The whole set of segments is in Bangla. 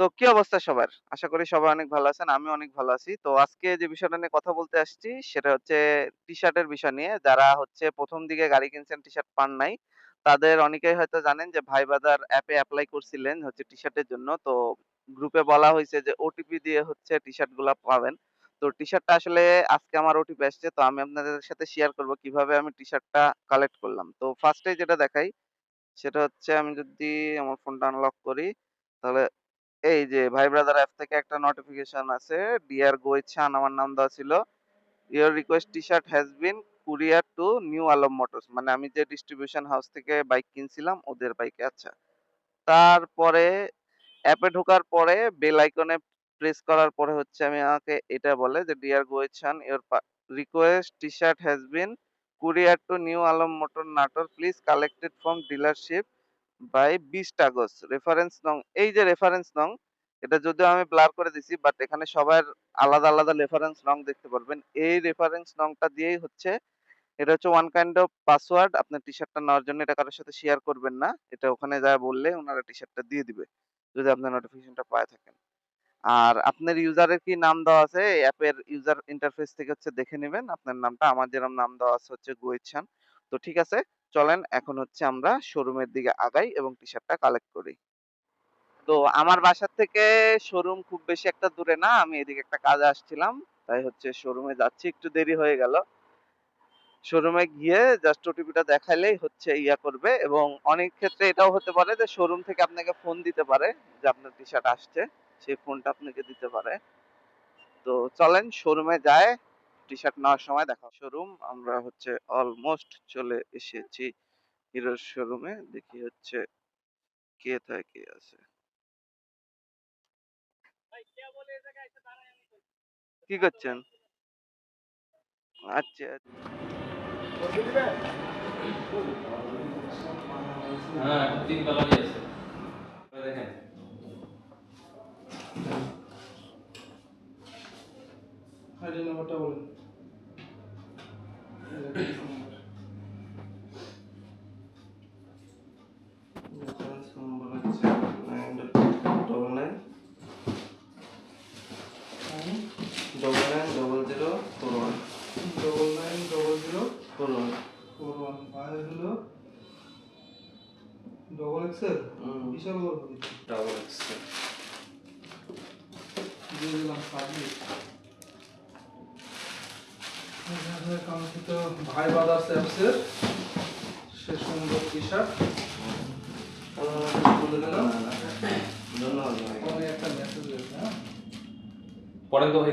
তো কি অবস্থা সবার? আশা করি সবাই অনেক ভালো আছেন। আমি অনেক ভালো আছি। তো আজকে যে বিষয়টা নিয়ে কথা বলতে আসছি সেটা হচ্ছে টি-শার্টের বিষয় নিয়ে। যারা হচ্ছে প্রথম দিকে গাড়ি কিনছেন টি-শার্ট পান নাই, তাদের অনেকেই হয়তো জানেন যে ভাই ব্রাদার অ্যাপে অ্যাপ্লাই করছিলেন হচ্ছে টি-শার্টের জন্য। তো গ্রুপে বলা হয়েছে যে ওটিপি দিয়ে হচ্ছে টি-শার্টগুলা পাবেন। তো টি-শার্টটা আসলে আজকে আমার ওটিপি আসছে। তো আমি আপনাদের সাথে শেয়ার করব কীভাবে আমি টি-শার্টটা কালেক্ট করলাম। তো ফার্স্ট যেটা দেখাই সেটা হচ্ছে আমি যদি আমার ফোনটা আনলক করি তাহলে এই যে ভাই ব্রাদার অ্যাপ থেকে একটা নোটিফিকেশন আছে। ডিয়ার গোইছান আমার নাম দেওয়া ছিল। Your request T-shirt has been courier to new Alam motors. মানে আমি যে ডিস্ট্রিবিউশন হাউস থেকে বাইক কিনছিলাম, ওদের বাইকে আচ্ছা। তারপরে অ্যাপে ঢোকার পরে বেল আইকনে প্রেস করার পরে হচ্ছে আমি আমাকে এটা বলে যে dear গোয়েছান your request T-shirt has been courier to new Alam motor Natore please collected from dealership by ২০ August. Reference নং এই যে রেফারেন্স নং এটা যদিও আমি ব্লার করে দিছি বাট এখানে সবার আলাদা, আলাদা রেফারেন্স নং দেখতে পারবেন। এই রেফারেন্স নংটা দিয়েই হচ্ছে এটা হচ্ছে ওয়ান কাইন্ড অফ পাসওয়ার্ড আপনার টি-শার্টটা নেওয়ার জন্য এটা কারোর সাথে শেয়ার করবেন না। এটা ওখানে যায়া বললে ওনারা টি-শার্টটা দিয়ে দিবে। যদি আপনার নোটিফিকেশনটা পায়ে থাকেন। আর আপনার ইউজারের কি নাম দেওয়া আছে অ্যাপের ইউজার ইন্টারফেস থেকে হচ্ছে দেখে নেবেন আপনার নামটা। আমার যেরকম নাম দেওয়া আছে হচ্ছে গোয়েছান। তো ঠিক আছে চলেন এখন হচ্ছে আমরা শোরুমের দিকে আগাই এবং টি-শার্টটা কালেক্ট করি। তো আমার বাসার থেকে শোরুম খুব বেশি একটা দূরে না। আমি এদিকে একটা কাজে আসছিলাম। তাই হচ্ছে শোরুমে যাচ্ছি। একটু দেরি হয়ে গেল। শোরুমে গিয়ে জাস্ট ওটিপিটা দেখাইলেই হচ্ছে ইয়া করবে এবং অনেক ক্ষেত্রে এটাও হতে পারে যে শোরুম থেকে আপনাকে ফোন দিতে পারে যে আপনার টি-শার্ট আসছে। সেই ফোনটা আপনাকে দিতে পারে। তো চলেন শোরুমে যায়ে টি-শার্ট নেওয়ার সময় দেখা শোরুম আমরা হচ্ছে অলমোস্ট চলে এসেছি হিরোর শোরুমে। দেখি হচ্ছে কে থাকে কে আছে। কি করছেন? আচ্ছা। হ্যাঁ, ৩ কালারই আছে। দেখেন। আইডি নাম্বারটা বলেন রেফারেন্স নাম্বার হচ্ছে nine double nine double nine double zero four one double nine double zero four one four one আর হলো ডবল বিশাল বড় ডাবল এক্স দিয়ে দিলাম কাঙ্ক্ষিত ভাই সে সুন্দর টি শার্ট ধন্যবাদ ভাই। একটা মেসেজ হ্যাঁ? পরেন তো ভাই।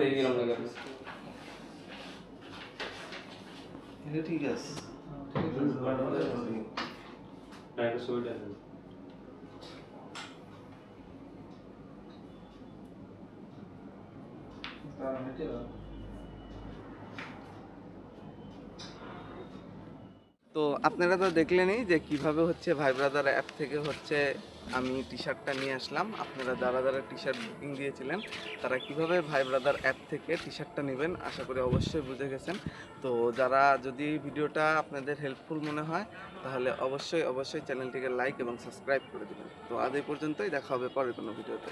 এটা ঠিক আছে। ঠিক আছে না, এটা ছবিটা নেন। তো আপনারা তো দেখলেনই যে কীভাবে হচ্ছে ভাই ব্রাদার অ্যাপ থেকে হচ্ছে আমি টি-শার্টটা নিয়ে আসলাম। আপনারা যারা, যারা টি-শার্ট বুকিং দিয়েছিলেন তারা কীভাবে ভাই ব্রাদার অ্যাপ থেকে টি-শার্টটা নেবেন আশা করি অবশ্যই বুঝে গেছেন। তো যারা যদি ভিডিওটা আপনাদের হেল্পফুল মনে হয় তাহলে অবশ্যই, অবশ্যই চ্যানেলটিকে লাইক এবং সাবস্ক্রাইব করে দেবেন তো আজ এই পর্যন্তই দেখা হবে পরের কোনো ভিডিওতে।